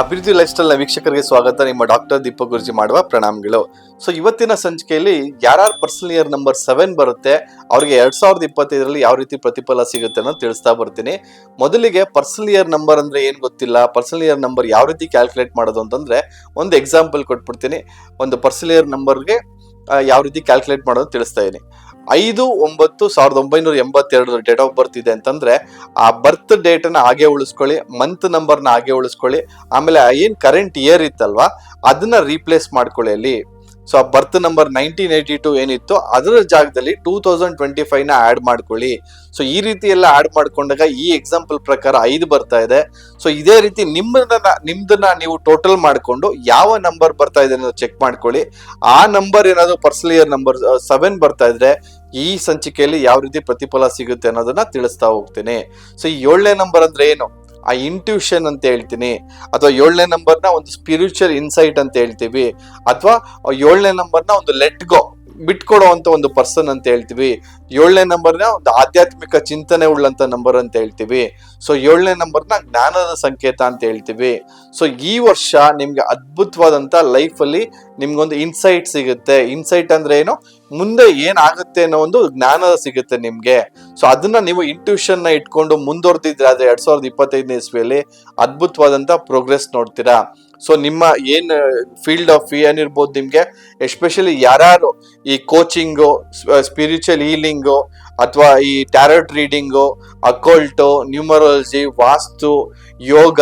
ಅಭಿವೃದ್ಧಿ life style ವೀಕ್ಷಕರಿಗೆ ಸ್ವಾಗತ. ನಿಮ್ಮ ಡಾಕ್ಟರ್ ದೀಪಕ್ ಗುರುಜಿ ಮಾಡುವ ಪ್ರಣಾಮಗಳು. ಸೊ ಇವತ್ತಿನ ಸಂಚಿಕೆಯಲ್ಲಿ ಯಾರ್ಯಾರ ಪರ್ಸನಲ್ ಇಯರ್ ನಂಬರ್ ಸೆವೆನ್ ಬರುತ್ತೆ, ಅವರಿಗೆ ಎರಡ್ ಸಾವಿರದ ಇಪ್ಪತ್ತೈದರಲ್ಲಿ ಯಾವ ರೀತಿ ಪ್ರತಿಫಲ ಸಿಗುತ್ತೆ ಅನ್ನೋದು ತಿಳಿಸ್ತಾ ಬರ್ತೀನಿ. ಮೊದಲಿಗೆ ಪರ್ಸನಲ್ ಇಯರ್ ನಂಬರ್ ಅಂದ್ರೆ ಏನು ಗೊತ್ತಿಲ್ಲ ಪರ್ಸನಲ್ ಇಯರ್ ನಂಬರ್ ಯಾವ ರೀತಿ ಕ್ಯಾಲ್ಕುಲೇಟ್ ಮಾಡೋದು ಅಂತಂದ್ರೆ ಒಂದು ಎಕ್ಸಾಂಪಲ್ ಕೊಟ್ಬಿಡ್ತೀನಿ. ಒಂದು ಪರ್ಸನಲ್ ಇಯರ್ ನಂಬರ್ಗೆ ಯಾವ ರೀತಿ ಕ್ಯಾಲ್ಕುಲೇಟ್ ಮಾಡೋದು ತಿಳಿಸ್ತಾ ಇದೀನಿ. ಐದು ಒಂಬತ್ತು ಸಾವಿರದ ಒಂಬೈನೂರ ಎಂಬತ್ತೆರಡು ಡೇಟ್ ಆಫ್ ಬರ್ತ್ ಇದೆ ಅಂತಂದ್ರೆ ಆ ಬರ್ತ್ ಡೇಟ್ ಅನ್ನ ಹಾಗೆ ಉಳಿಸ್ಕೊಳ್ಳಿ ಮಂತ್ ನಂಬರ್ನ ಹಾಗೆ ಉಳಿಸ್ಕೊಳ್ಳಿ. ಆಮೇಲೆ ಏನ್ ಕರೆಂಟ್ ಇಯರ್ ಇತ್ತಲ್ವಾ, ಅದನ್ನ ರೀಪ್ಲೇಸ್ ಮಾಡ್ಕೊಳ್ಳಿ ಅಲ್ಲಿ. ಸೊ ಆ birth number nineteen eighty two ಏನಿತ್ತು ಅದರ ಜಾಗದಲ್ಲಿ ಟೂ ತೌಸಂಡ್ ಟ್ವೆಂಟಿ ಫೈವ್ನ ಆಡ್ ಮಾಡ್ಕೊಳ್ಳಿ. ಸೊ ಈ ರೀತಿ ಎಲ್ಲ ಆಡ್ ಮಾಡ್ಕೊಂಡಾಗ ಈ ಎಕ್ಸಾಂಪಲ್ ಪ್ರಕಾರ ಐದು ಬರ್ತಾ ಇದೆ. ಸೊ ಇದೇ ರೀತಿ ನಿಮ್ಮದನ್ನ, ನಿಮ್ದನ್ನ ನೀವು ಟೋಟಲ್ ಮಾಡಿಕೊಂಡು ಯಾವ ನಂಬರ್ ಬರ್ತಾ ಇದೆ ಅನ್ನೋದು ಚೆಕ್ ಮಾಡ್ಕೊಳ್ಳಿ. ಆ ನಂಬರ್ ಏನಾದ್ರು ಪರ್ಸನಲ್ ಇಯರ್ ನಂಬರ್ ಸೆವೆನ್ ಬರ್ತಾ ಇದ್ರೆ ಈ ಸಂಚಿಕೆಯಲ್ಲಿ ಯಾವ ರೀತಿ ಪ್ರತಿಫಲ ಸಿಗುತ್ತೆ ಅನ್ನೋದನ್ನ ತಿಳಿಸ್ತಾ ಹೋಗ್ತೇನೆ. ಸೊ ಈ ಏಳನೇ ನಂಬರ್ ಅಂದ್ರೆ ಏನು? ಆ ಇಂಟ್ಯೂಷನ್ ಅಂತ ಹೇಳ್ತೀನಿ, ಅಥವಾ ಏಳನೇ ನಂಬರ್ನ ಒಂದು ಸ್ಪಿರಿಚುವಲ್ ಇನ್ಸೈಟ್ ಅಂತ ಹೇಳ್ತೀವಿ, ಅಥವಾ ಏಳನೇ ನಂಬರ್ನ ಒಂದು ಲೆಟ್ ಗೋ ಬಿಟ್ಕೊಡೋ ಅಂತ ಒಂದು ಪರ್ಸನ್ ಅಂತ ಹೇಳ್ತೀವಿ, ಏಳನೇ ನಂಬರ್ನ ಒಂದು ಆಧ್ಯಾತ್ಮಿಕ ಚಿಂತನೆ ಉಳ್ಳಂತ ನಂಬರ್ ಅಂತ ಹೇಳ್ತೀವಿ ಸೊ ಏಳನೇ ನಂಬರ್ನ ಜ್ಞಾನದ ಸಂಕೇತ ಅಂತ ಹೇಳ್ತೀವಿ ಸೊ ಈ ವರ್ಷ ನಿಮ್ಗೆ ಅದ್ಭುತವಾದಂತ ಲೈಫಲ್ಲಿ ನಿಮ್ಗೊಂದು ಇನ್ಸೈಟ್ ಸಿಗುತ್ತೆ ಇನ್ಸೈಟ್ ಅಂದ್ರೆ ಏನು? ಮುಂದೆ ಏನಾಗುತ್ತೆ ಅನ್ನೋ ಒಂದು ಜ್ಞಾನ ಸಿಗುತ್ತೆ ನಿಮ್ಗೆ. ಸೊ ಅದನ್ನ ನೀವು ಇಂಟ್ಯೂಷನ್ನ ಇಟ್ಕೊಂಡು ಮುಂದುವರೆದಿದ್ರೆ ಆದ್ರೆ ಎರಡ್ ಸಾವಿರದ ಇಪ್ಪತ್ತೈದನೇ ಇಸ್ವಿಯಲ್ಲಿ ಅದ್ಭುತವಾದಂತ ಪ್ರೋಗ್ರೆಸ್ ನೋಡ್ತೀರಾ. ಸೊ ನಿಮ್ಮ ಏನ್ ಫೀಲ್ಡ್ ಆಫ್ ಏನಿರ್ಬೋದು ನಿಮ್ಗೆ? ಎಸ್ಪೆಷಲಿ ಯಾರ್ಯಾರು ಈ ಕೋಚಿಂಗು ಸ್ಪಿರಿಚುವಲ್ ಹೀಲಿಂಗು ಅಥವಾ ಈ tarot reading occult numerology vastu yoga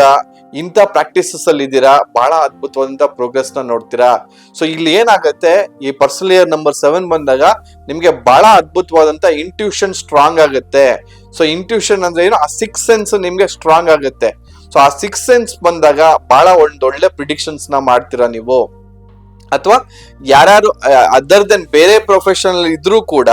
ಇಂಥ ಪ್ರಾಕ್ಟೀಸಸ್ ಅಲ್ಲಿ ಇದ್ದೀರಾ? ಬಹಳ ಅದ್ಭುತವಾದಂತ ಪ್ರೋಗ್ರೆಸ್ನ ನೋಡ್ತೀರಾ? ಸೊ ಇಲ್ಲಿ ಏನಾಗುತ್ತೆ? ಈ ಪರ್ಸನಲ್ ಇಯರ್ ನಂಬರ್ ಸೆವೆನ್ ಬಂದಾಗ ನಿಮ್ಗೆ ಬಹಳ ಅದ್ಭುತವಾದಂತ ಇಂಟ್ಯೂಷನ್ ಸ್ಟ್ರಾಂಗ್ ಆಗುತ್ತೆ. ಸೊ ಇಂಟ್ಯೂಷನ್ ಅಂದ್ರೆ ಏನು? ಆ ಸಿಕ್ಸ್ ಸೆನ್ಸ್ ನಿಮ್ಗೆ ಸ್ಟ್ರಾಂಗ್ ಆಗುತ್ತೆ. ಸೊ ಆ ಸಿಕ್ಸ್ ಸೆನ್ಸ್ ಬಂದಾಗ ಬಹಳ ಒಂದೊಳ್ಳೆ ಪ್ರಿಡಿಕ್ಷನ್ಸ್ನ ಮಾಡ್ತೀರಾ ನೀವು? ಅಥವಾ ಯಾರ್ಯಾರು ಅದರ್ ದೆನ್ ಬೇರೆ ಪ್ರೊಫೆಷನಲ್ ಇದ್ರೂ ಕೂಡ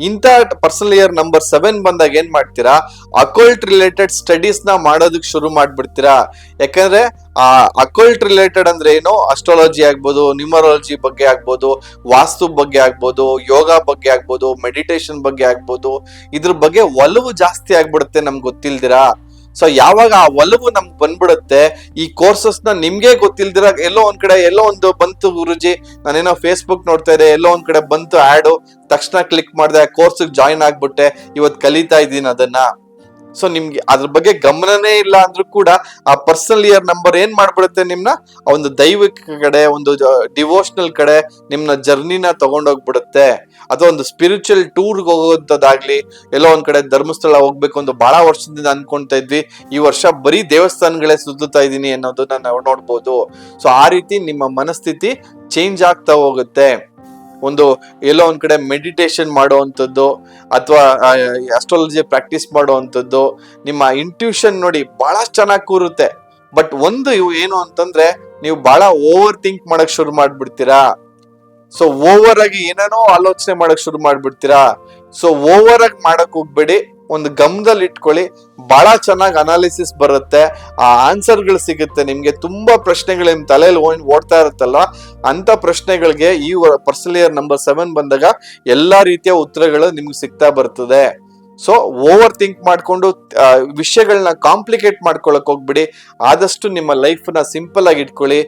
ಇಂಥ ಪರ್ಸನಲ್ ಇಯರ್ ನಂಬರ್ ಸೆವೆನ್ ಬಂದಾಗ ಏನ್ ಮಾಡ್ತೀರಾ? ಅಕೌಲ್ಟ್ ರಿಲೇಟೆಡ್ ಸ್ಟಡೀಸ್ನ ಮಾಡೋದಕ್ಕೆ ಶುರು ಮಾಡ್ಬಿಡ್ತೀರಾ. ಯಾಕಂದ್ರೆ, ಆ ಅಕೌಲ್ಟ್ ರಿಲೇಟೆಡ್ ಅಂದ್ರೆ ಏನು? ಅಸ್ಟ್ರಾಲಜಿ ಆಗ್ಬೋದು ನ್ಯೂಮರಾಲಜಿ ಬಗ್ಗೆ ಆಗ್ಬೋದು, ವಾಸ್ತು ಬಗ್ಗೆ ಆಗ್ಬೋದು, ಯೋಗ ಬಗ್ಗೆ ಆಗ್ಬೋದು ಮೆಡಿಟೇಷನ್ ಬಗ್ಗೆ ಆಗ್ಬೋದು, ಇದ್ರ ಬಗ್ಗೆ ಒಲವು ಜಾಸ್ತಿ ಆಗ್ಬಿಡುತ್ತೆ ನಮ್ಗೆ ಗೊತ್ತಿಲ್ದಿರಾ? ಸೊ ಯಾವಾಗ ಆ ಒಲವು ನಮ್ಗೆ ಬಂದ್ಬಿಡುತ್ತೆ, ಈ ಕೋರ್ಸಸ್ನ ನಿಮ್ಗೆ ಗೊತ್ತಿಲ್ದಿರ ಎಲ್ಲೋ ಒಂದ್ ಕಡೆ, ಎಲ್ಲೋ ಒಂದು ಬಂತು ಗುರುಜಿ, ನಾನೇನೋ ಫೇಸ್ಬುಕ್ ನೋಡ್ತಾ ಇದ್ದೆ, ಎಲ್ಲೋ ಒಂದ್ ಕಡೆ ಬಂತು ಆ್ಯಡು ತಕ್ಷಣ ಕ್ಲಿಕ್ ಮಾಡಿದೆ ಕೋರ್ಸ್ ಜಾಯಿನ್ ಆಗ್ಬಿಟ್ಟೆ ಇವತ್ತು ಕಲಿತಾ ಇದ್ದೀನಿ ಅದನ್ನ. ಸೊ ನಿಮ್ಗೆ ಅದ್ರ ಬಗ್ಗೆ ಗಮನನೇ ಇಲ್ಲ ಅಂದ್ರೂ ಕೂಡ ಆ ಪರ್ಸನಲ್ ಇಯರ್ ನಂಬರ್ ಏನ್ ಮಾಡ್ಬಿಡುತ್ತೆ ನಿಮ್ನ? ಒಂದು ದೈವಿಕ ಕಡೆ, ಒಂದು ಡಿವೋಷನಲ್ ಕಡೆ ನಿಮ್ನ ಜರ್ನಿನ ತಗೊಂಡೋಗ್ಬಿಡುತ್ತೆ. ಅಥವಾ ಒಂದು ಸ್ಪಿರಿಚುವಲ್ ಟೂರ್ಗೆ ಹೋಗೋಂಥದ್ದಾಗ್ಲಿ ಎಲ್ಲೋ ಒಂದ್ ಕಡೆ ಧರ್ಮಸ್ಥಳ ಹೋಗ್ಬೇಕು ಅಂತ ಬಹಳ ವರ್ಷದಿಂದ ಅನ್ಕೊಂತಾ ಇದ್ವಿ. ಈ ವರ್ಷ ಬರೀ ದೇವಸ್ಥಾನಗಳೇ ಸುತ್ತುತ್ತಾ ಇದ್ದೀನಿ ಅನ್ನೋದನ್ನ ನಾವು ನೋಡ್ಬೋದು. ಸೊ ಆ ರೀತಿ ನಿಮ್ಮ ಮನಸ್ಥಿತಿ ಚೇಂಜ್ ಆಗ್ತಾ ಹೋಗುತ್ತೆ. ಒಂದು ಎಲ್ಲೋ ಒಂದ್ ಕಡೆ ಮೆಡಿಟೇಷನ್ ಮಾಡುವಂಥದ್ದು ಅಥವಾ ಅಸ್ಟ್ರಾಲಜಿ ಪ್ರಾಕ್ಟೀಸ್ ಮಾಡುವಂಥದ್ದು, ನಿಮ್ಮ ಇಂಟ್ಯೂಷನ್ ನೋಡಿ ಬಹಳ ಚೆನ್ನಾಗಿ ಕೂರುತ್ತೆ. ಬಟ್ ಒಂದು ಇವು ಏನು ಅಂತಂದ್ರೆ, ನೀವು ಬಹಳ ಓವರ್ ಥಿಂಕ್ ಮಾಡಕ್ ಶುರು ಮಾಡ್ಬಿಡ್ತೀರಾ. ಸೊ ಓವರ್ ಆಗಿ ಏನೇನೋ ಆಲೋಚನೆ ಮಾಡಕ್ ಶುರು ಮಾಡ್ಬಿಡ್ತೀರಾ. ಸೊ ಓವರ್ ಆಗಿ ಮಾಡಕ್ ಹೋಗ್ಬೇಡಿ. ಒಂದು ಗಮನದಲ್ಲಿ ಇಟ್ಕೊಳ್ಳಿ. ಬಹಳ ಚೆನ್ನಾಗಿ ಅನಾಲಿಸಿಸ್ ಬರುತ್ತೆ. ಆ ಆನ್ಸರ್ಗಳು ಸಿಗುತ್ತೆ. ನಿಮ್ಗೆ ತುಂಬಾ ಪ್ರಶ್ನೆಗಳು ನಿಮ್ ತಲೆಯಲ್ಲಿ ಓಡ್ತಾ ಇರುತ್ತಲ್ಲ, ಅಂತ ಪ್ರಶ್ನೆಗಳಿಗೆ ಈ ಪರ್ಸನಲ್ ಇಯರ್ ನಂಬರ್ ಸೆವೆನ್ ಬಂದಾಗ ಎಲ್ಲಾ ರೀತಿಯ ಉತ್ತರಗಳು ನಿಮ್ಗೆ ಸಿಗ್ತಾ ಬರ್ತದೆ. ಸೊ ಓವರ್ ಥಿಂಕ್ ಮಾಡಿಕೊಂಡು ವಿಷಯಗಳನ್ನ ಕಾಂಪ್ಲಿಕೇಟ್ ಮಾಡ್ಕೊಳಕ್ ಹೋಗ್ಬಿಡಿ. ಆದಷ್ಟು ನಿಮ್ಮ ಲೈಫ್ನ ಸಿಂಪಲ್ ಆಗಿ ಇಟ್ಕೊಳ್ಳಿ.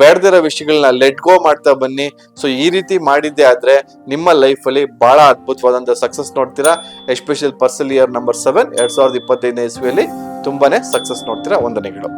ಬೇಡದಿರೋ ವಿಷಯಗಳನ್ನ ಲೆಟ್ ಗೋ ಮಾಡ್ತಾ ಬನ್ನಿ. ಸೊ ಈ ರೀತಿ ಮಾಡಿದ್ದೆ ಆದ್ರೆ ನಿಮ್ಮ ಲೈಫ್ ಅಲ್ಲಿ ಬಹಳ ಅದ್ಭುತವಾದಂತ ಸಕ್ಸಸ್ ನೋಡ್ತೀರಾ. Special personal year number seven ಎರಡ್ ಸಾವಿರದ ಇಪ್ಪತ್ತೈದನೇ ಇಸ್ವಿಯಲ್ಲಿ ತುಂಬಾನೇ ಸಕ್ಸಸ್ ನೋಡ್ತೀರಾ ವಂದನೆಗಳು